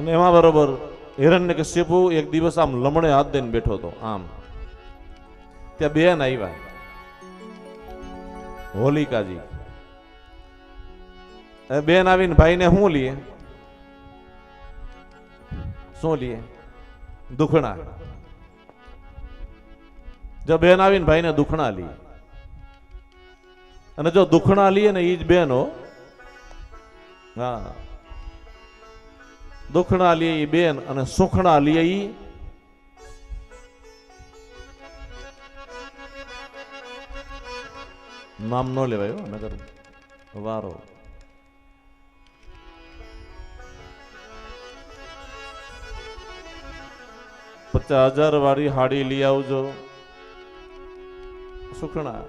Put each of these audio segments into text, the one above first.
અને એમાં બરોબર હિરણ્ય કશ્યપુ એક દિવસ આમ લમણે હાથ દઈને બેઠો હતો. આમ. ત્યાં બેન આવ્યા હોલિકાજી. બેન આવીને ભાઈને શું લીએ? શું લીએ? દુખણા. જો બેન આવીને ભાઈને દુખણા લીએ. અને જો દુખણા લીએ ને એ જ બેન, હા. દુખણા લીએ બેન અને સુખણા લીએ નામ ન લેવાય નગર વારો. પચાસ હજાર વાળી હાડી લઈ આવજો. સુખણા.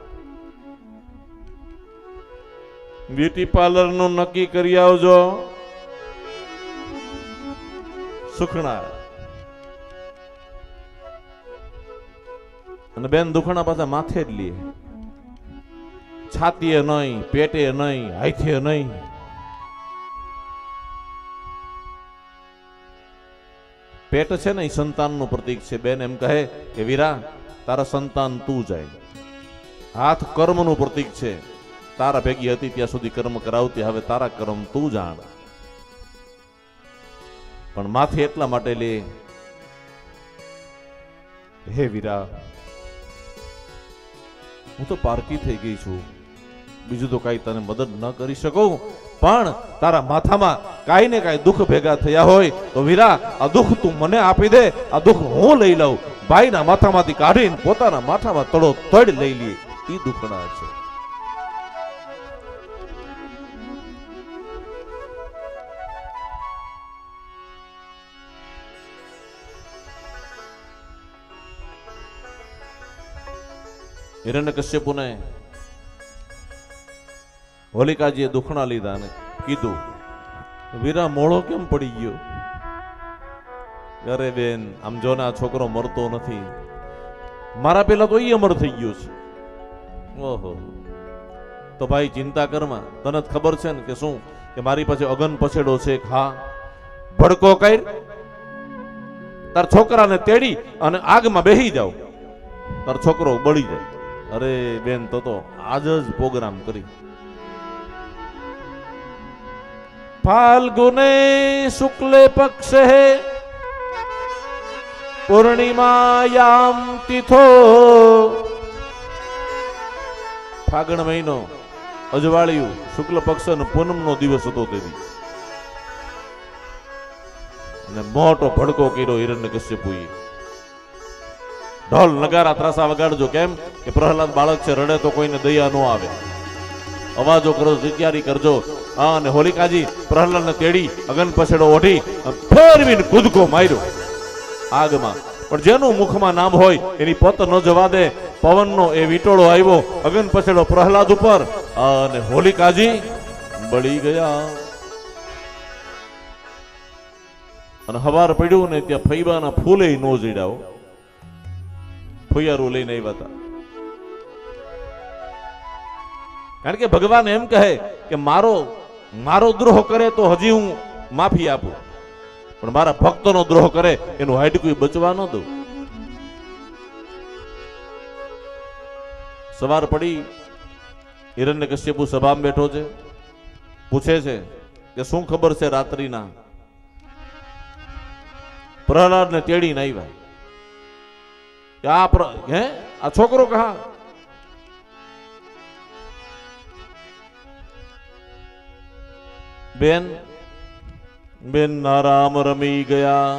બ્યુટી પાર્લરનું નક્કી કરી આવજો. સુખણા અને બેન દુખણા પાછા માથે જ લે. છાતીએ નહીં, પેટે નહીં, હાથે નહીં. પેટ છે ને એ સંતાનનું પ્રતીક છે. બેન એમ કહે કે વીરા, તારા સંતાન તું જાય હાથ કર્મનું પ્રતીક છે. તારા ભેગી હતી ત્યાં સુધી કર્મ કરાવતી, હવે તારા કર્મ તું જાણ. પણ માથે એટલા માટે લે. હે વીરા, હું તો પારકી થઈ ગઈ છું. બીજું તો કાંઈ તને મદદ ન કરી શકું, પણ તારા માથામાં કાંઈ ને કાંઈ દુઃખ ભેગા થયા હોય તો વીરા, આ દુઃખ તું મને આપી દે, આ દુઃખ હું લઈ લઉં. ભાઈના માથામાંથી કાઢીને પોતાના માથામાં તડો તડ લઈ લે. એ દુઃખના છે. હિરણ્યકશ્યપુને હોલિકાજીએ દુખણા લીધા ને કીધું, વીરા મોળો કેમ પડી ગયો? અરે બેન, આમ જો ને આ છોકરો મરતો નથી. મારા પેલા તો ઈ અમર થઈ ગયો છે. ઓહો. તો ભાઈ ચિંતા કરમાં તને જ ખબર છે ને કે શું, કે મારી પાસે અગન પછેડો છે હા. ભડકો કર. તાર છોકરાને તેડી અને આગમાં બેહી જાવ. તાર છોકરો બળી જાય. અરે બેન, તો તો આજ જ પ્રોગ્રામ કરી. ફાલ્ગુને શુક્લે પક્ષે પૂર્ણિમાયામ તિથો. ફાગણ મહિનો અજવાળિયું શુક્લ પક્ષ પૂનમ નો દિવસ હતો તેથી અને મોટો ભડકો કર્યો હિરણ્ય કશ્યપુએ ઢોલ નગારા ત્રાસા વગાડજો, કેમ? કે પ્રહલાદ બાળક છે, રડે તો કોઈને દયા ન આવે. અવાજો કરો તૈયારી કરજો. હા, અને હોલિકાજી, પ્રહલાદને તેડી અગન પછેડો ઓઢી ફેરવીને કૂદકો માર્યો. આગમાં. પણ જેનું મુખમાં નામ હોય, એની પોત ન જવા દે. પવનનો એ વિટોળો આવ્યો, અગન પછેડો પ્રહલાદ ઉપર. અને હોલિકાજી બળી ગયા. અને હવાર પડ્યું ને ત્યાં ફૈબાના ફૂલે નો જડ્યા ફુયારું લઈને આવ્યા હતા. કારણ કે ભગવાન એમ કહે કે મારો મારો દ્રોહ કરે તો હજી હું માફી આપું. પણ મારા ભક્તોનો દ્રોહ કરે, એનું હાડકું બચવા ન દઉં. સવાર પડી, હિરણ્ય કશ્યપુ સભામાં બેઠો છે. પૂછે છે કે શું ખબર છે રાત્રિના? પ્રહલાદ ને તેડીને આવ્યા. આ પ્ર- હે આ છોકરો કહા બેન બેન ના રામ રમી ગયા